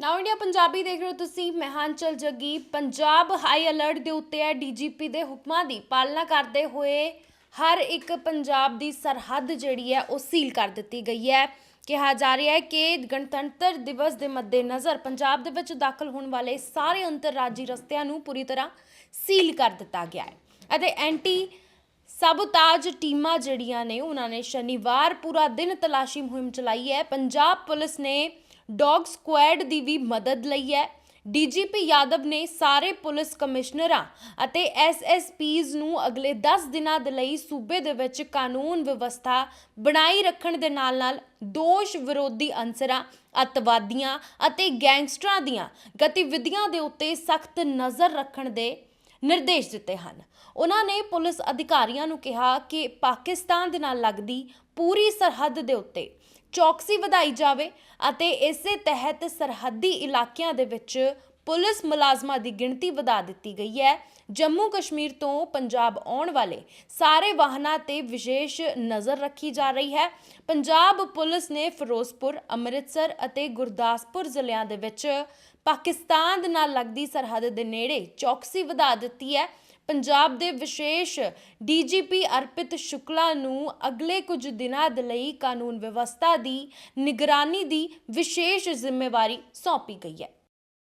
ਨਾਓ India Punjabi ਦੇਖ ਰਹੇ ਹੋ ਤੁਸੀਂ ਮੈਂ ਜੱਗੀ ਪੰਜਾਬ ਹਾਈ ਅਲਰਟ ਦੇ ਉੱਤੇ ਹੈ ਡੀਜੀਪੀ ਦੇ ਹੁਕਮਾਂ ਦੀ ਪਾਲਣਾ ਕਰਦੇ ਹੋਏ ਹਰ ਇੱਕ ਪੰਜਾਬ ਦੀ ਸਰਹੱਦ ਜਿਹੜੀ ਹੈ ਉਹ ਸੀਲ ਕਰ ਦਿੱਤੀ ਗਈ ਹੈ ਕਿਹਾ ਜਾ ਰਿਹਾ ਹੈ ਕਿ ਗਣਤੰਤਰ ਦਿਵਸ ਦੇ ਮੱਦੇਨਜ਼ਰ ਪੰਜਾਬ ਦੇ ਵਿੱਚ ਦਾਖਲ ਹੋਣ ਵਾਲੇ ਸਾਰੇ ਅੰਤਰਰਾਜੀ ਰਸਤਿਆਂ ਨੂੰ ਪੂਰੀ ਤਰ੍ਹਾਂ ਸੀਲ ਕਰ ਦਿੱਤਾ ਗਿਆ ਹੈ ਅਤੇ ਐਂਟੀ ਸਬਤਾਜ ਟੀਮਾਂ ਜਿਹੜੀਆਂ ਨੇ ਉਹਨਾਂ ਨੇ ਸ਼ਨੀਵਾਰ ਪੂਰਾ ਦਿਨ ਤਲਾਸ਼ੀ ਮੁਹਿੰਮ ਚਲਾਈ ਹੈ ਪੰਜਾਬ ਪੁਲਿਸ ਨੇ ਡੌਗ ਸਕੁਐਡ ਦੀ ਵੀ ਮਦਦ ਲਈ ਹੈ। ਡੀਜੀਪੀ ਯਾਦਵ ਨੇ ਸਾਰੇ ਪੁਲਿਸ ਕਮਿਸ਼ਨਰਾਂ ਅਤੇ ਐਸਐਸਪੀਜ਼ ਨੂੰ ਅਗਲੇ 10 ਦਿਨਾਂ ਦੇ ਲਈ ਸੂਬੇ ਦੇ ਵਿੱਚ ਕਾਨੂੰਨ ਵਿਵਸਥਾ ਬਣਾਈ ਰੱਖਣ ਦੇ ਨਾਲ-ਨਾਲ ਦੋਸ਼ ਵਿਰੋਧੀ ਅੰਸਰਾਂ ਅਤਵਾਦੀਆਂ ਅਤੇ ਗੈਂਗਸਟਰਾਂ ਦੀਆਂ ਗਤੀਵਿਧੀਆਂ ਦੇ ਉੱਤੇ ਸਖਤ ਨਜ਼ਰ ਰੱਖਣ ਦੇ ਨਿਰਦੇਸ਼ ਦਿੱਤੇ ਹਨ। ਉਹਨਾਂ ਨੇ ਪੁਲਿਸ ਅਧਿਕਾਰੀਆਂ ਨੂੰ ਕਿਹਾ ਕਿ ਪਾਕਿਸਤਾਨ ਦੇ ਨਾਲ ਲੱਗਦੀ ਪੂਰੀ ਸਰਹੱਦ ਦੇ ਉੱਤੇ ਚੌਕਸੀ ਵਧਾਈ ਜਾਵੇ ਅਤੇ ਇਸੇ ਤਹਿਤ ਸਰਹੱਦੀ ਇਲਾਕਿਆਂ ਦੇ ਵਿੱਚ ਪੁਲਿਸ ਮੁਲਾਜ਼ਮਾਂ ਦੀ ਗਿਣਤੀ ਵਧਾ ਦਿੱਤੀ ਗਈ ਹੈ। ਜੰਮੂ ਕਸ਼ਮੀਰ ਤੋਂ ਪੰਜਾਬ ਆਉਣ ਵਾਲੇ ਸਾਰੇ ਵਾਹਨਾਂ ਤੇ ਵਿਸ਼ੇਸ਼ ਨਜ਼ਰ ਰੱਖੀ ਜਾ ਰਹੀ ਹੈ। ਪੰਜਾਬ ਪੁਲਿਸ ਨੇ ਫਿਰੋਜ਼ਪੁਰ, ਅੰਮ੍ਰਿਤਸਰ ਅਤੇ ਗੁਰਦਾਸਪੁਰ ਜ਼ਿਲ੍ਹਿਆਂ ਦੇ ਵਿੱਚ ਪਾਕਿਸਤਾਨ ਦੇ ਨਾਲ ਲੱਗਦੀ ਸਰਹੱਦ ਦੇ ਨੇੜੇ ਚੌਕਸੀ ਵਧਾ ਦਿੱਤੀ ਹੈ। ਪੰਜਾਬ ਦੇ ਵਿਸ਼ੇਸ਼ ਡੀਜੀਪੀ ਅਰਪਿਤ ਸ਼ੁਕਲਾ ਨੂੰ ਅਗਲੇ ਕੁਝ ਦਿਨਾਂ ਦੇ ਲਈ ਕਾਨੂੰਨ ਵਿਵਸਥਾ ਦੀ ਨਿਗਰਾਨੀ ਦੀ ਵਿਸ਼ੇਸ਼ ਜ਼ਿੰਮੇਵਾਰੀ ਸੌਂਪੀ ਗਈ ਹੈ।